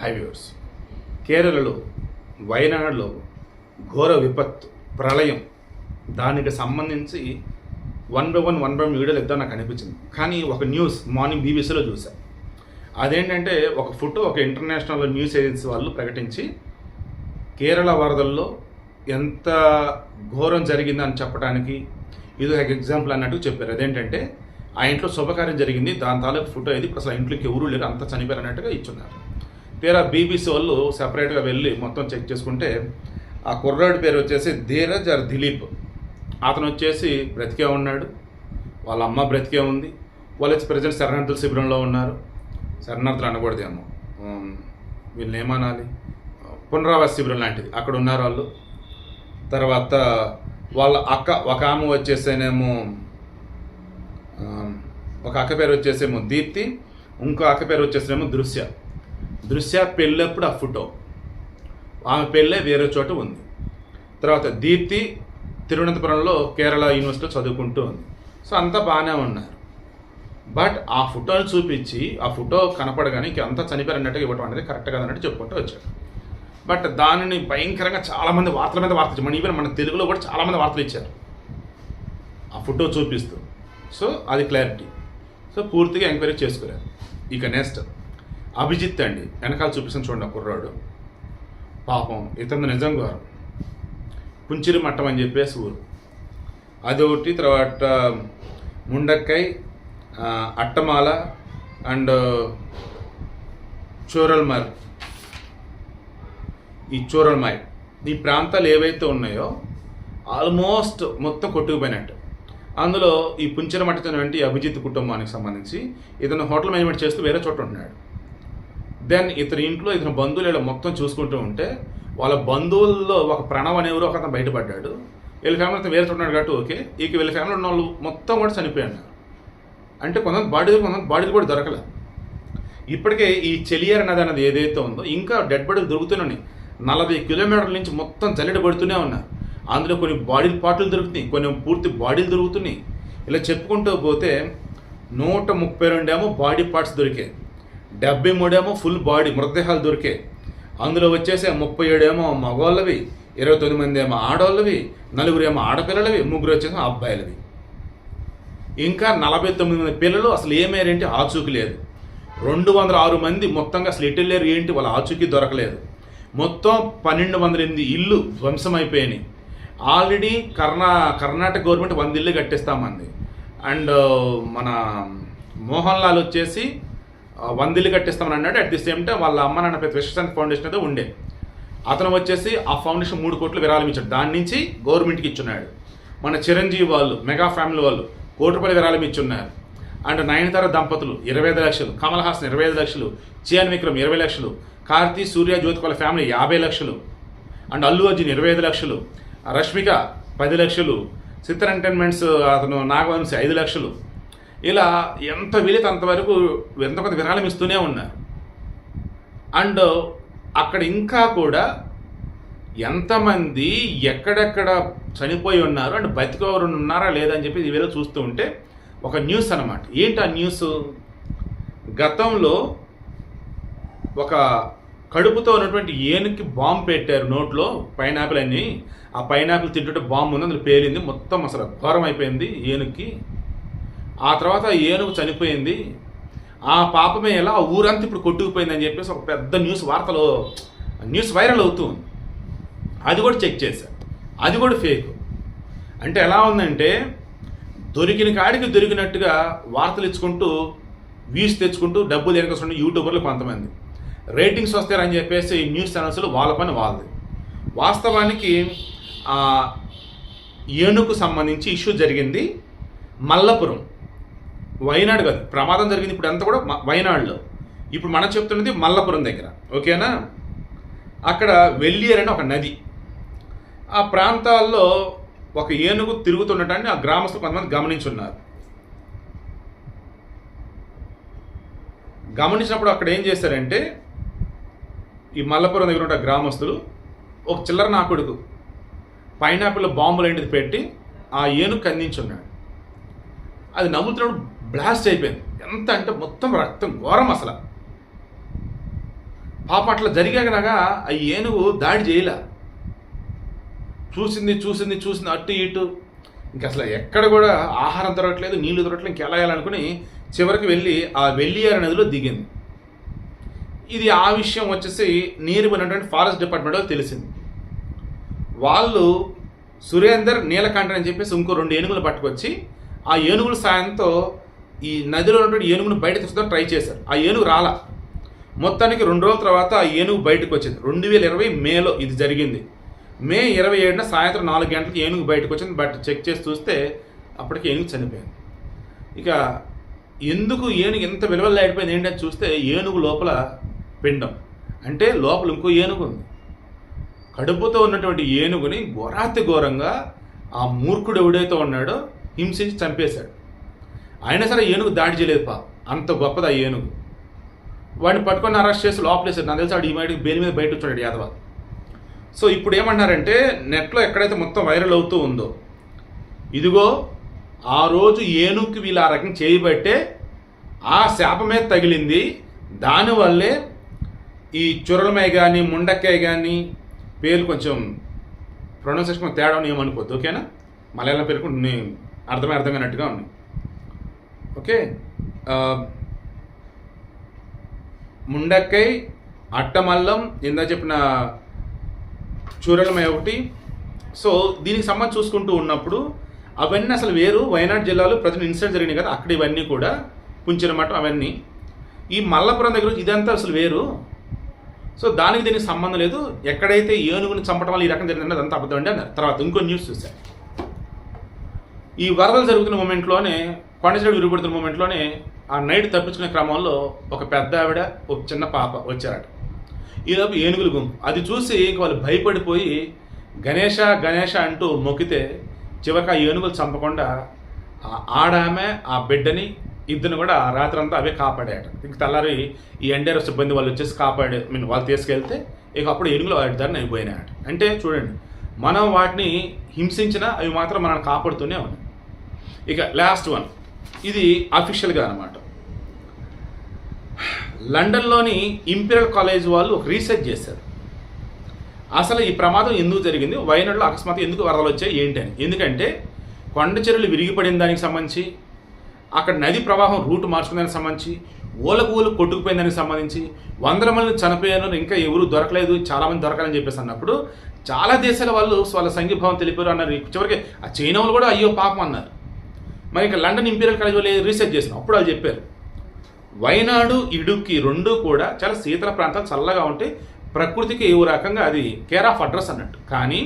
హైవేవర్స్ కేరళలో వయనాడులో ఘోర విపత్తు ప్రళయం. దానికి సంబంధించి one by one one by one వీడియోలు ఇద్దాం నాకు అనిపించింది. కానీ ఒక న్యూస్ మార్నింగ్ బీబీసీలో చూసా. అదేంటంటే ఒక ఫోటో ఒక ఇంటర్నేషనల్ న్యూస్ ఏజెన్సీ వాళ్ళు ప్రకటించి కేరళ వరదల్లో ఎంత ఘోరం జరిగిందని చెప్పడానికి ఇది ఒక ఎగ్జాంపుల్ అన్నట్టు చెప్పారు. అదేంటంటే ఆ ఇంట్లో శుభకార్యం జరిగింది దాని తాలూకు ఫోటో ఇది అసలు ఇంట్లోకి ఎవరు లేరు అంత చనిపోయారు అన్నట్టుగా ఇచ్చున్నారు. తీరా బీబీసీ వాళ్ళు సెపరేట్గా వెళ్ళి మొత్తం చెక్ చేసుకుంటే ఆ కుర్రాడి పేరు వచ్చేసి ధీరజ్ ఆర్ దిలీప్. అతను వచ్చేసి బ్రతికే ఉన్నాడు. వాళ్ళ అమ్మ బ్రతికే ఉంది. వాళ్ళు వచ్చి ప్రజెంట్ శరణార్థుల శిబిరంలో ఉన్నారు. శరణార్థులు అనకూడదేమో వీళ్ళని ఏమనాలి? పునరావాస శిబిరం లాంటిది. అక్కడ ఉన్నారు వాళ్ళు. తర్వాత వాళ్ళ అక్క ఒక ఆమె వచ్చేసేనేమో ఒక అక్క పేరు వచ్చేసేమో దీప్తి ఇంకో అక్క పేరు వచ్చేసేమో దృశ్య. దృశ్య పెళ్ళప్పుడు ఆ ఫోటో. ఆమె పెళ్ళే వేరే చోట ఉంది. తర్వాత దీప్తి తిరువనంతపురంలో కేరళ యూనివర్సిటీలో చదువుకుంటూ ఉంది. సో అంతా బాగానే ఉన్నారు. బట్ ఆ ఫోటోని చూపించి ఆ ఫోటో కనపడగానే ఇంక అంతా చనిపోయినట్టుగా ఇవ్వడం అనేది కరెక్ట్ కాదన్నట్టు చెప్పుకుంటూ వచ్చాడు బట్ దానిని భయంకరంగా చాలామంది వార్తల మీద వార్తలు మన ఈవెన్ మన తెలుగులో కూడా చాలామంది వార్తలు ఇచ్చారు. ఆ ఫోటో చూపిస్తూ. సో అది క్లారిటీ. సో పూర్తిగా ఎంక్వైరీ చేసుకోలేదు ఇక నెక్స్ట్ అభిజిత్ అండి. వెనకాల చూపిస్తాను చూడండి ఆ కుర్రాడు. పాపం ఇతను నిజంగా కుంచిరి మట్టం అని చెప్పేసి ఊరు. అదొకటి తర్వాత ముండక్కై అట్టమాల అండ్ చోరల్మర్ ఈ చోరల్మాయ్ ఈ ప్రాంతాలు ఏవైతే ఉన్నాయో ఆల్మోస్ట్ మొత్తం కొట్టుకుపోయినట్టు. అందులో ఈ పుంచరమట్టటువంటి అభిజిత్ కుటుంబానికి సంబంధించి ఇతను హోటల్ మేనేజ్మెంట్ చేస్తూ వేరే చోట ఉంటున్నాడు. దెన్ ఇతని ఇంట్లో ఇతని బంధువులు ఇలా మొత్తం చూసుకుంటూ ఉంటే వాళ్ళ బంధువుల్లో ఒక ప్రణవ్ అనేవారు ఒక అతను బయటపడ్డాడు. వీళ్ళ ఫ్యామిలీ అతను వేరే ఉన్నాడు కాబట్టి ఓకే ఇక వీళ్ళ ఫ్యామిలీ ఉన్న వాళ్ళు మొత్తం కూడా చనిపోయారు. అంటే కొంతమంది బాడీలు కొంతమంది బాడీలు కూడా దొరకలే. ఇప్పటికే ఈ చెలియర్ నది అనేది ఏదైతే ఉందో ఇంకా డెడ్ బాడీలు దొరుకుతున్నాయి నలభై కిలోమీటర్ల నుంచి మొత్తం చల్లడి పడుతూనే ఉన్నారు అందులో కొన్ని బాడీలు పాటలు దొరుకుతున్నాయి కొన్ని పూర్తి బాడీలు దొరుకుతున్నాయి. ఇలా చెప్పుకుంటూ పోతే నూట ముప్పై రెండేమో బాడీ పార్ట్స్ దొరికాయి. డెబ్బై మూడేమో ఫుల్ బాడీ మృతదేహాలు దొరికే. అందులో వచ్చేసి ముప్పై ఏడేమో మగవాళ్ళవి ఇరవై తొమ్మిది మంది ఏమో ఆడవాళ్ళవి నలుగురు ఏమో ఆడపిల్లలవి ముగ్గురు వచ్చేసి అబ్బాయిలవి. ఇంకా నలభై తొమ్మిది మంది పిల్లలు అసలు ఏమేరేంటి ఆచూకీ లేదు. రెండు వందల ఆరు మంది మొత్తంగా అసలు ఎటు ఏంటి వాళ్ళ ఆచూకీ దొరకలేదు. మొత్తం పన్నెండు వందల ఎనిమిది ఇల్లు ధ్వంసమైపోయినాయి అయిపోయినాయి. ఆల్రెడీ కర్ణా కర్ణాటక గవర్నమెంట్ వంద ఇల్లు కట్టిస్తామంది. అండ్ మన మోహన్ లాల్ వచ్చేసి వందిల్లు కట్టిస్తామని అన్నాడు. అట్ ది సేమ్ టైం వాళ్ళ అమ్మ నాన్న పెద్ద విశ్వశాంతి ఫౌండేషన్ అయితే ఉండే. అతను వచ్చేసి ఆ ఫౌండేషన్ మూడు కోట్లు విరాళం ఇచ్చాడు. దాని నుంచి గవర్నమెంట్కి ఇచ్చున్నాడు. మన చిరంజీవి వాళ్ళు మెగా ఫ్యామిలీ వాళ్ళు కోటి రూపాయల విరాళం ఇచ్చున్నారు. అండ్ నయనతార దంపతులు ఇరవై ఐదు లక్షలు కమల్ హాసన్ ఇరవై ఐదు లక్షలు చియాన్ విక్రమ్ ఇరవై లక్షలు కార్తీ సూర్య జ్యోతి వాళ్ళ ఫ్యామిలీ యాభై లక్షలు. అండ్ అల్లు అర్జున్ ఇరవై ఐదు లక్షలు. రష్మిక పది లక్షలు. చిత్ర ఎంటర్టైన్మెంట్స్ అతను నాగవంశి ఐదు లక్షలు. ఇలా ఎంత వీలైతే అంతవరకు ఎంత కొంత విరాళం ఇస్తూనే ఉన్నారు. అండ్ అక్కడ ఇంకా కూడా ఎంతమంది ఎక్కడెక్కడ చనిపోయి ఉన్నారు అండ్ బతికోరు ఉన్నారా లేదని చెప్పి ఇవేదో చూస్తూ ఉంటే ఒక న్యూస్ అనమాట ఏంటి ఆ న్యూస్? గతంలో ఒక కడుపుతో ఉన్నటువంటి ఏనుకి బాంబు పెట్టారు నోట్లో పైనాపిల్ అని. ఆ పైనాపిల్ తింటుంటే బాంబు ఉంది అందులో పేలింది మొత్తం అసలు ఘోరం అయిపోయింది ఏనుక్కి. ఆ తర్వాత ఏనుగు చనిపోయింది. ఆ పాపమే ఎలా ఆ ఊరంతా ఇప్పుడు కొట్టుకుపోయిందని చెప్పేసి ఒక పెద్ద న్యూస్ వార్తలో న్యూస్ వైరల్ అవుతుంది అది కూడా చెక్ చేశా. అది కూడా ఫేక్. అంటే ఎలా ఉందంటే దొరికిన కాడికి దొరికినట్టుగా వార్తలు ఇచ్చుకుంటూ వ్యూస్ తెచ్చుకుంటూ డబ్బులు ఎనకొస్తుంటే యూట్యూబర్లు కొంతమంది. రేటింగ్స్ వస్తారని చెప్పేసి న్యూస్ ఛానల్స్లో వాళ్ళ పని వాళ్ళది. వాస్తవానికి ఏనుగుకు సంబంధించి ఇష్యూ జరిగింది మల్లపురం. వైనాడు కాదు. ప్రమాదం జరిగింది ఇప్పుడు అంతా కూడా వయనాడులో వైనాడులో. ఇప్పుడు మనం చెప్తున్నది మల్లపురం దగ్గర. ఓకేనా? అక్కడ వెల్లియర్ అని ఒక నది. ఆ ప్రాంతాల్లో ఒక ఏనుగు తిరుగుతుండటాన్ని ఆ గ్రామస్తులు కొంతమంది గమనించున్నారు. గమనించినప్పుడు అక్కడ ఏం చేశారంటే ఈ మల్లపురం దగ్గర ఉన్న గ్రామస్తులు ఒక చిల్లర నా కొడుకు పైనాపిల్ బాంబులు ఏంటిది పెట్టి ఆ ఏనుగు అందించున్నాడు అది నవ్వుతున్నప్పుడు బ్లాస్ట్ అయిపోయింది. ఎంత అంటే మొత్తం రక్తం ఘోరం అసలు. పాప అట్లా జరిగాకనగా ఆ ఏనుగు దాడి చేయలే. చూసింది చూసింది చూసింది అటు ఇటు. ఇంక అసలు ఎక్కడ కూడా ఆహారం దొరకట్లేదు నీళ్ళు దొరకట్లేదు ఇంకెలా వెళ్ళాలనుకుని చివరికి వెళ్ళి ఆ వెల్లియార నదిలో దిగింది. ఇది ఆ విషయం వచ్చేసి నీరు ఉన్నటువంటి ఫారెస్ట్ డిపార్ట్మెంట్ వాళ్ళకి తెలిసింది. వాళ్ళు సురేందర్ నీలకంఠ అని చెప్పేసి ఇంకో రెండు ఏనుగులు పట్టుకొచ్చి ఆ ఏనుగుల సాయంతో ఈ నదిలో ఉన్నటువంటి ఏనుగును బయట తెచ్చుదాం ట్రై చేశారు. ఆ ఏనుగు రాలా. మొత్తానికి రెండు రోజుల తర్వాత ఆ ఏనుగు బయటకు వచ్చింది. రెండు వేల ఇరవై మేలో ఇది జరిగింది. మే ఇరవై ఏడున సాయంత్రం నాలుగు గంటలకు ఏనుగు బయటకు వచ్చింది. బట్ చెక్ చేసి చూస్తే అప్పటికి ఏనుగు చనిపోయింది. ఇక ఎందుకు ఏనుగు ఎంత విలువలాడిపోయింది ఏంటని చూస్తే ఏనుగు లోపల పిండం. అంటే లోపల ఇంకో ఏనుగు ఉంది. కడుపుతో ఉన్నటువంటి ఏనుగుని ఘోరాతి ఘోరంగా ఆ మూర్ఖుడు ఎవడైతే ఉన్నాడో హింసించి చంపేశాడు. అయినా సరే ఏనుగు దాడి చేయలేదు పా అంత గొప్పది ఆ ఏనుగు? వాడిని పట్టుకొని అరెస్ట్ చేసి లోపలేసాడు నాకు తెలిసి వాడు ఈ మైడికి బెయిల్ మీద బయట వచ్చాడు యాదవ. సో ఇప్పుడు ఏమన్నారంటే నెట్లో ఎక్కడైతే మొత్తం వైరల్ అవుతూ ఉందో ఇదిగో ఆ రోజు ఏనుగుకి వీళ్ళు ఆ రకం చేయబట్టే ఆ శాపమే తగిలింది. దానివల్లే ఈ చురలమై కానీ ముండక్కాయ కానీ పేర్లు కొంచెం ప్రొనౌన్సేషన్ తేడా ఏమనుకోవద్దు ఓకేనా? మలయాళం పేరు కూడా ఉన్నాయి అర్థమై అర్థమైనట్టుగా ఉన్నాయి. ఓకే? ముండక్కై అట్టమల్లం ఇందా చెప్పిన చూరలమై ఒకటి. సో దీనికి సంబంధించి చూసుకుంటూ ఉన్నప్పుడు అవన్నీ అసలు వేరు. వయనాడ్ జిల్లాలో ప్రజలు ఇన్సిడెంట్ జరిగినాయి కదా అక్కడ ఇవన్నీ కూడా పుంచినమాట అవన్నీ. ఈ మల్లపురం దగ్గర నుంచి ఇదంతా అసలు వేరు. సో దానికి దీనికి సంబంధం లేదు. ఎక్కడైతే ఏనుగుని చంపడం వల్ల ఈ రకం జరిగిందంటే అదంతా అబద్ధం అండి అన్నారు. తర్వాత ఇంకో న్యూస్ చూశాను. ఈ వరదలు జరుగుతున్న మూమెంట్లోనే కొండచెడు విరుగుపడుతున్న మూమెంట్లోనే ఆ నైట్ తప్పించుకునే క్రమంలో ఒక పెద్ద ఆవిడ ఒక చిన్న పాప వచ్చారట. ఈలోపు ఏనుగులు గుంపు. అది చూసి ఇంక వాళ్ళు భయపడిపోయి గణేష గణేష అంటూ మొక్కితే చివరికి ఆ ఏనుగులు చంపకుండా ఆ ఆడామె ఆ బిడ్డని ఇద్దరిని కూడా రాత్రంతా అవే కాపాడాట ఇంక తెల్లారి ఈ ఎన్డీఆర్ఎఫ్ సిబ్బంది వాళ్ళు వచ్చేసి కాపాడే మీన్ వాళ్ళు తీసుకెళ్తే ఇక అప్పుడు ఏనుగులు వాటి దారిని అయిపోయినాయట అంటే చూడండి మనం వాటిని హింసించినా అవి మాత్రం మనల్ని కాపాడుతూనే ఉన్నాయి. ఇక లాస్ట్ వన్ ఇది అఫీషియల్గా అనమాట లండన్లోని ఇంపీరియల్ కాలేజ్ వాళ్ళు ఒక రీసెర్చ్ చేశారు. అసలు ఈ ప్రమాదం ఎందుకు జరిగింది? వయనాడులో అకస్మాత్ ఎందుకు వరదలు వచ్చాయి? ఏంటి అని. ఎందుకంటే కొండ చెరువులు విరిగిపడిన దానికి సంబంధించి అక్కడ నది ప్రవాహం రూట్ మార్చుకునే దానికి సంబంధించి ఓలకు ఊలు కొట్టుకుపోయిన దానికి సంబంధించి వందల మంది చనిపోయారు ఇంకా ఎవరు దొరకలేదు చాలామంది దొరకాలని చెప్పేసి అన్నప్పుడు చాలా దేశాల వాళ్ళు వాళ్ళ సంఘీభావం తెలిపారు అన్నారు. చివరికి ఆ చైనా వాళ్ళు కూడా అయ్యో పాపం అన్నారు. మరి ఇక లండన్ ఇంపీరియల్ కాలేజ్ వాళ్ళు రీసెర్చ్ చేసిన అప్పుడు వాళ్ళు చెప్పారు వైనాడు ఇడుక్కి రెండు కూడా చాలా శీతల ప్రాంతాలు చల్లగా ఉంటాయి ప్రకృతికి ఏ రకంగా అది కేర్ ఆఫ్ అడ్రస్ అన్నట్టు. కానీ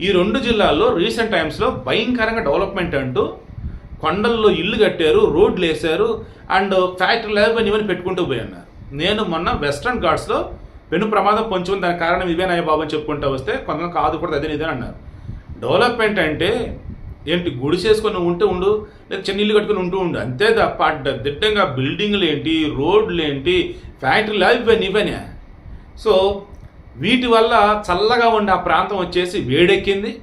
ఈ రెండు జిల్లాల్లో రీసెంట్ టైమ్స్లో భయంకరంగా డెవలప్మెంట్ అంటూ కొండల్లో ఇల్లు కట్టారు రోడ్లు వేశారు అండ్ ఫ్యాక్టరీ లేవని ఇవన్నీ పెట్టుకుంటూ పోయి నేను మొన్న వెస్ట్రన్ ఘాట్స్లో పెను ప్రమాదం పొంచుకుని దాని కారణం ఇవేనాయ బాబు అని చెప్పుకుంటూ వస్తే కొంతమంది కాదు కూడా అదే ఇదే అన్నారు. డెవలప్మెంట్ అంటే ఏంటి గుడి ఉంటే ఉంటూ ఉండు లేదా చిన్న ఇల్లు కట్టుకొని ఉంటూ ఉండు. అంతే తప్ప దిట్టంగా బిల్డింగ్లు ఏంటి రోడ్లు ఏంటి ఫ్యాక్టరీలు అవి ఇవన్నీ ఇవన్నీ సో వీటి వల్ల చల్లగా ఉండే ఆ ప్రాంతం వచ్చేసి వేడెక్కింది.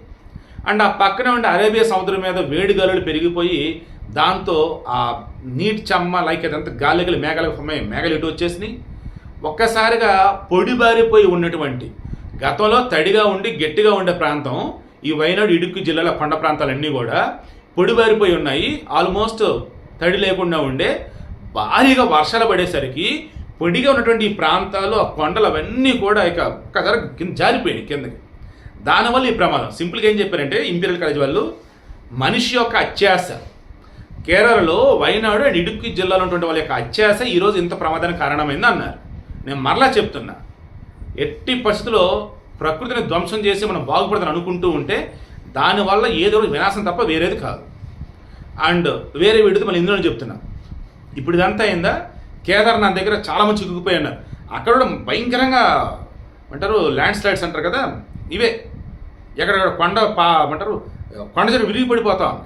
అండ్ ఆ పక్కన ఉండే అరేబియా సముద్రం మీద వేడి గాలులు పెరిగిపోయి దాంతో ఆ నీటి చెమ్మ లైక్ అదంతా గాలికలు మేఘాలకు ఉన్నాయి మేఘాలు ఇటు వచ్చేసినాయి. ఒక్కసారిగా పొడిబారిపోయి ఉన్నటువంటి గతంలో తడిగా ఉండి గట్టిగా ఉండే ప్రాంతం ఈ వైనాడు ఇడుక్కు జిల్లాల కొండ ప్రాంతాలన్నీ కూడా పొడిబారిపోయి ఉన్నాయి. ఆల్మోస్ట్ తడి లేకుండా ఉండే భారీగా వర్షాలు పడేసరికి పొడిగా ఉన్నటువంటి ఈ ప్రాంతాలు ఆ కొండలు అవన్నీ కూడా ఇక ఒక్కసారి కింద జారిపోయినాయి కిందకి. దానివల్ల ఈ ప్రమాదం. సింపుల్గా ఏం చెప్పారంటే ఇంపీరియల్ కాలేజ్ వాళ్ళు మనిషి యొక్క అత్యాస కేరళలో వైనాడు అండ్ ఇడుక్కి జిల్లాలో ఉన్నటువంటి వాళ్ళ యొక్క అత్యాస ఈరోజు ఇంత ప్రమాదానికి కారణమైంది అన్నారు. నేను మరలా చెప్తున్నా. ఎట్టి పరిస్థితుల్లో ప్రకృతిని ధ్వంసం చేసి మనం బాగుపడదని అనుకుంటూ ఉంటే దానివల్ల ఏదో ఒకటి వినాశం తప్ప వేరేది కాదు. అండ్ వేరే విడితే మళ్ళీ ఇందులో చెప్తున్నా. ఇప్పుడు ఇదంతా అయిందా? కేదార్నాథ్ దగ్గర చాలా మంది చిక్కుకుపోయి ఉన్నారు అక్కడ కూడా భయంకరంగా అంటారు ల్యాండ్ స్లైడ్స్ అంటారు కదా? ఇవే. ఎక్కడెక్కడ కొండ పా అంటారు కొండ చెరు విరిగి పడిపోతా ఉంది.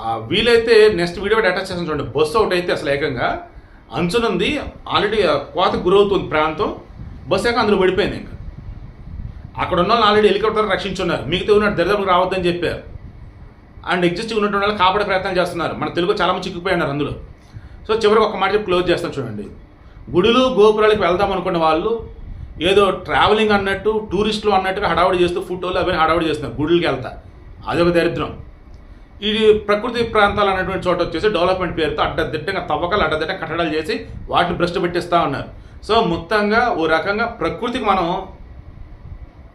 ఆ వీలైతే నెక్స్ట్ వీడియో అటాచ్ చేస్తాను చూడండి. బస్సు ఒకటి అయితే అసలు ఏకంగా అంచునుంది. ఆల్రెడీ కోత గురవుతుంది ప్రాంతం. బస్సు ఏక అందులో పడిపోయింది ఇంకా. అక్కడ ఉన్న వాళ్ళు ఆల్రెడీ హెలికాప్టర్ రక్షించున్నారు. మిగతా ఉన్నట్టు దరిదాపులకు రావద్దని చెప్పారు. అండ్ ఎగ్జిస్టింగ్ ఉన్నటువంటి వాళ్ళు కాపాడే ప్రయత్నం చేస్తున్నారు. మన తెలుగు చాలా మంది అందులో. సో చివరికి ఒక మాట చెప్పి క్లోజ్ చేస్తాను చూడండి. గుడులు గోపురాలకు వెళ్దాం అనుకున్న వాళ్ళు ఏదో ట్రావెలింగ్ అన్నట్టు టూరిస్టులు అన్నట్టుగా హడావుడి చేస్తూ ఫోటోలు అవన్నీ హడావుడి చేస్తున్నారు. గుడులకి వెళ్తా. అదొక దరిద్రం. ఇది ప్రకృతి ప్రాంతాలు అన్నటువంటి చోట వచ్చేసి డెవలప్మెంట్ పేరుతో అడ్డదిట్టంగా తవ్వకాలు అడ్డదిట్ట కట్టడాలు చేసి వాటిని భ్రష్టు పెట్టిస్తూ ఉన్నారు. సో మొత్తంగా ఓ రకంగా ప్రకృతికి మనం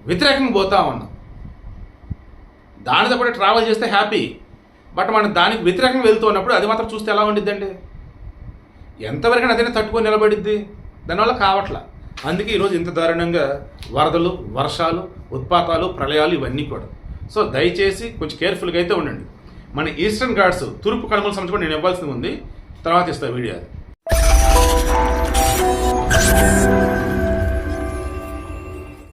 వ్యతిరేకంగా పోతా ఉన్నాం. దానితో కూడా ట్రావెల్ చేస్తే హ్యాపీ బట్ మనం దానికి వ్యతిరేకంగా వెళ్తున్నప్పుడు అది మాత్రం చూస్తే ఎలా ఉండిద్దండి? ఎంతవరకు అదైనా తట్టుకొని నిలబడిద్ది. దానివల్ల కావట్లా. అందుకే ఈరోజు ఇంత దారుణంగా వరదలు వర్షాలు ఉత్పాతాలు ప్రళయాలు ఇవన్నీ కూడా. సో దయచేసి కొంచెం కేర్ఫుల్గా అయితే ఉండండి. మన ఈస్టర్న్ గాడ్స్ తూర్పు కనుమల సంబంధించి కూడా నేను ఇవ్వాల్సింది ఉంది. తర్వాత ఇస్తా వీడియో అది.